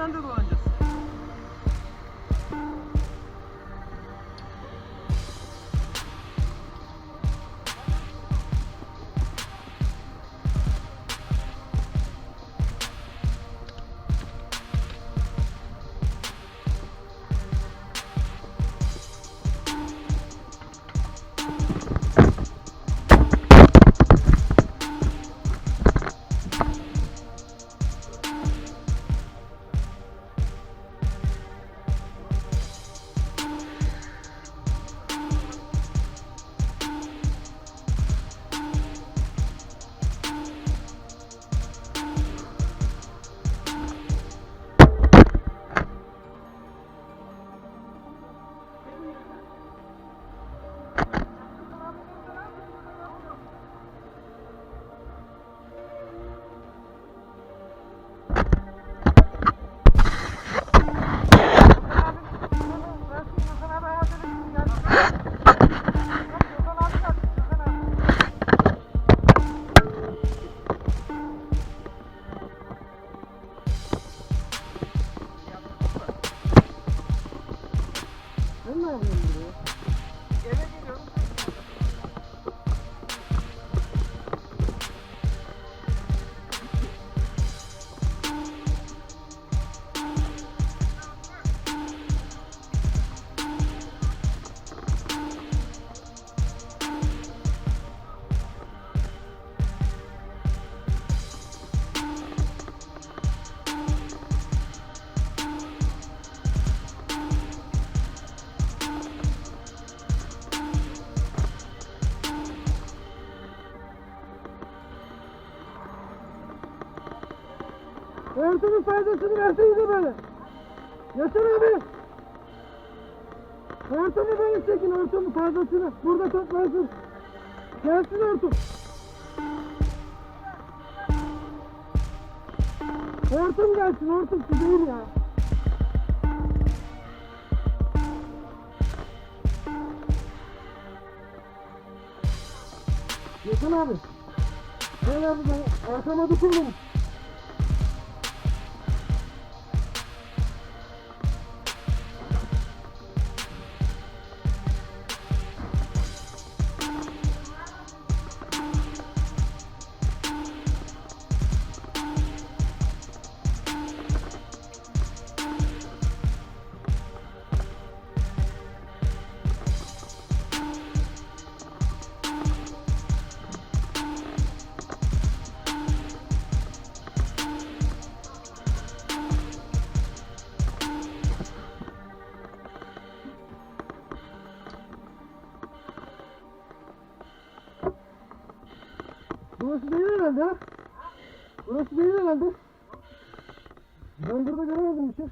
another one. Faydasını versenize böyle. Yaşar abi. Hortumu böyle çekin hortumun faydasını. Burada toplansın. Gelsin hortum. Hortum gelsin hortum su değil ya. Yaşar abi. Abi ben arkama dokunma. Burası değil herhalde. Ben burada göremedim bir şey.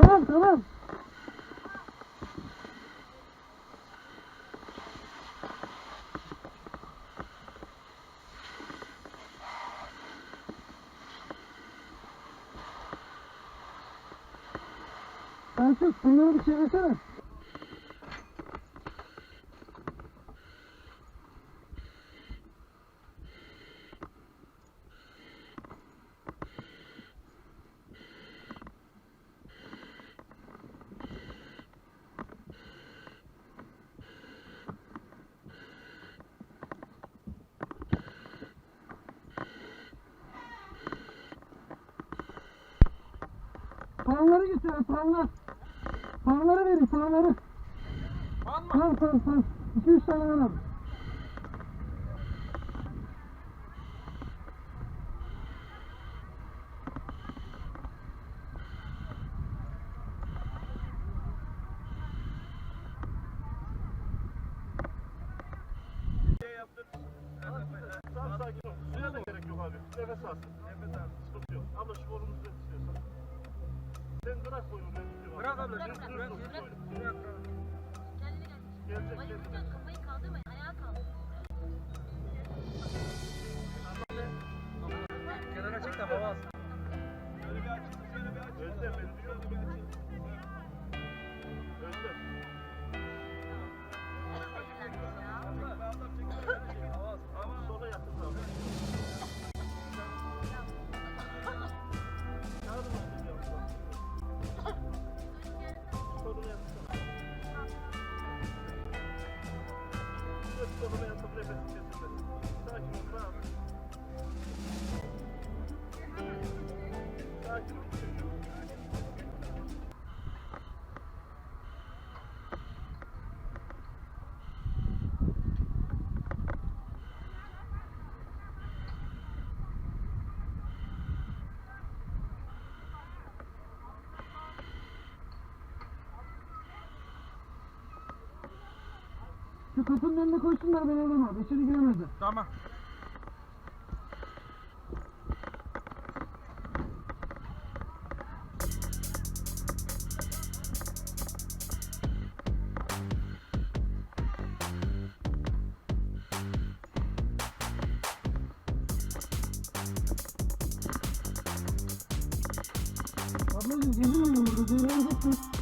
Tamam tamam. Ben çok bunları bir çevirsene. Tamam tamam tamam. 2-3 tane verelim. Özlem, Özlem. Özlem. Şu kapının önüne koşsunlar ben alayım abi. İçeri giremezler. Tamam. Ablacığım gezin burada. Zeynep'i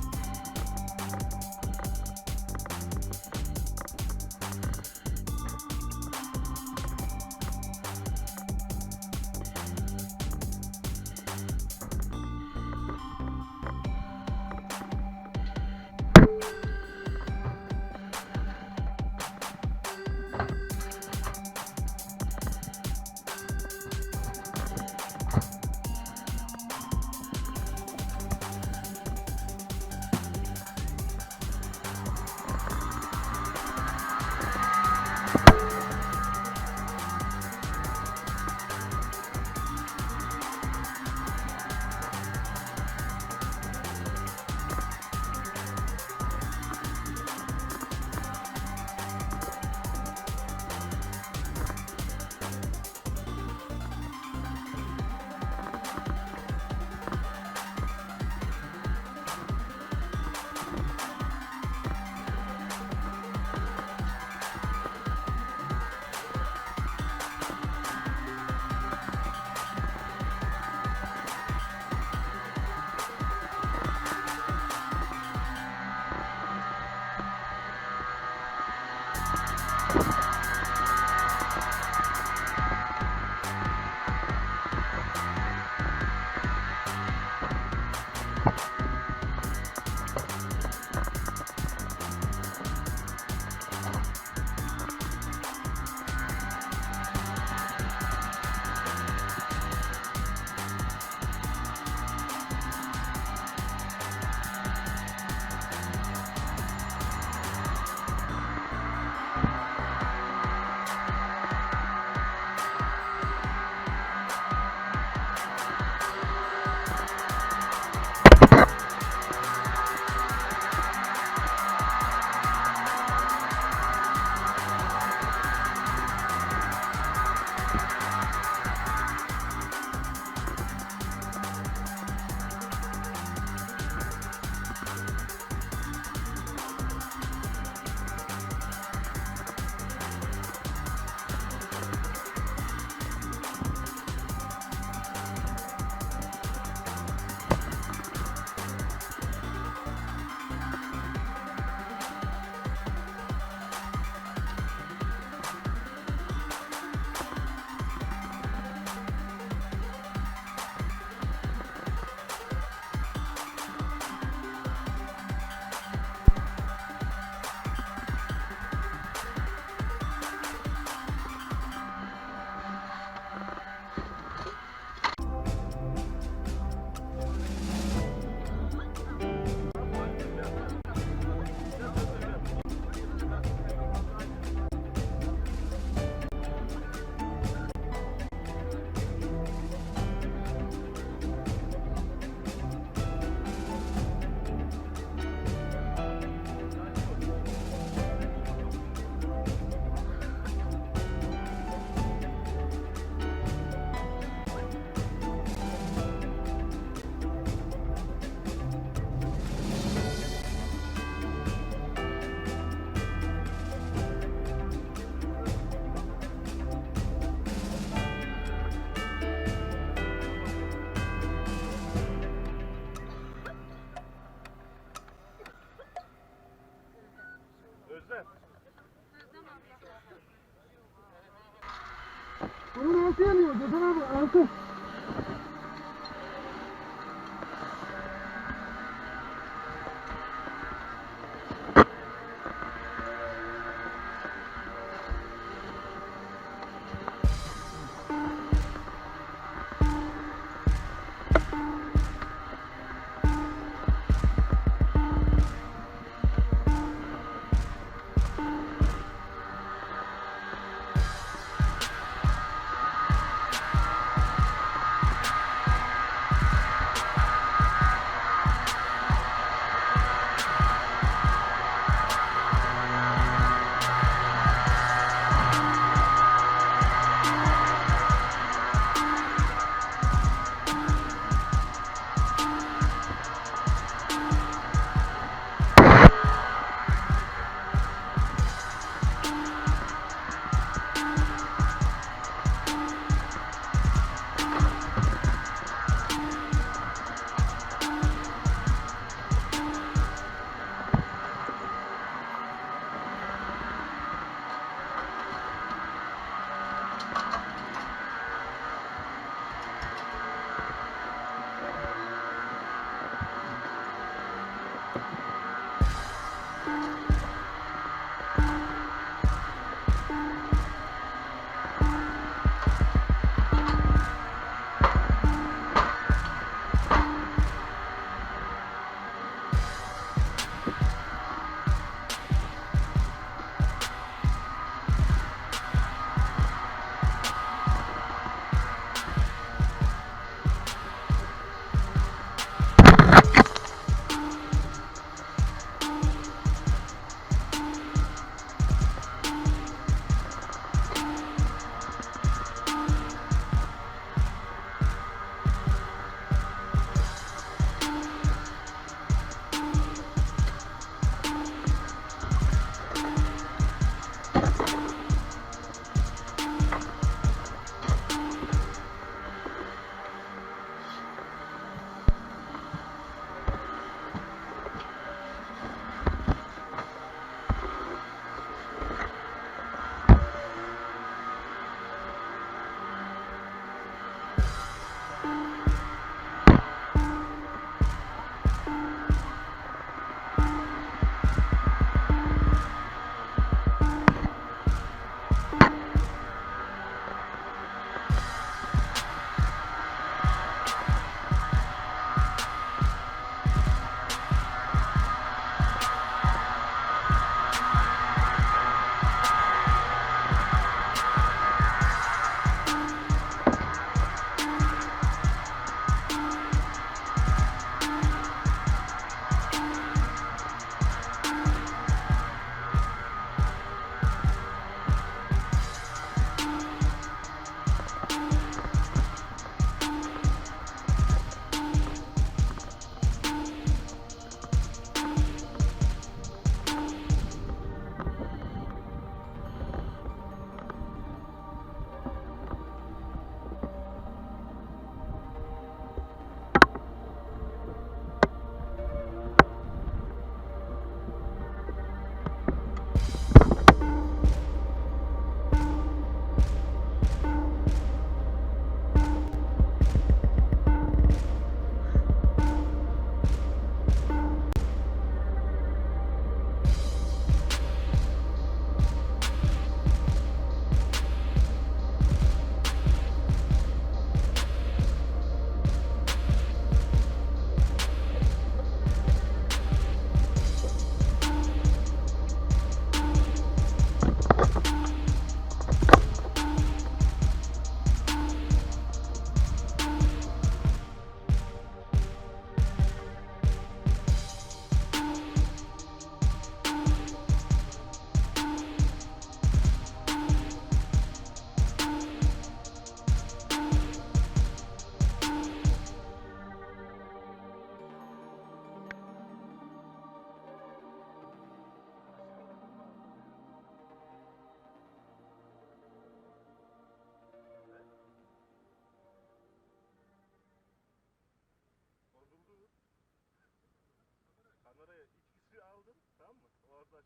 Ah, no,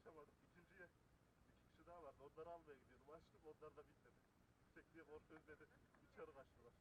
ulaşamadım. İkinciye iki kişi daha vardı. Onları almaya gidiyordum. Açtım onlar da bitmedi. Yüksekliğe korku özledi. İçeri kaçtılar.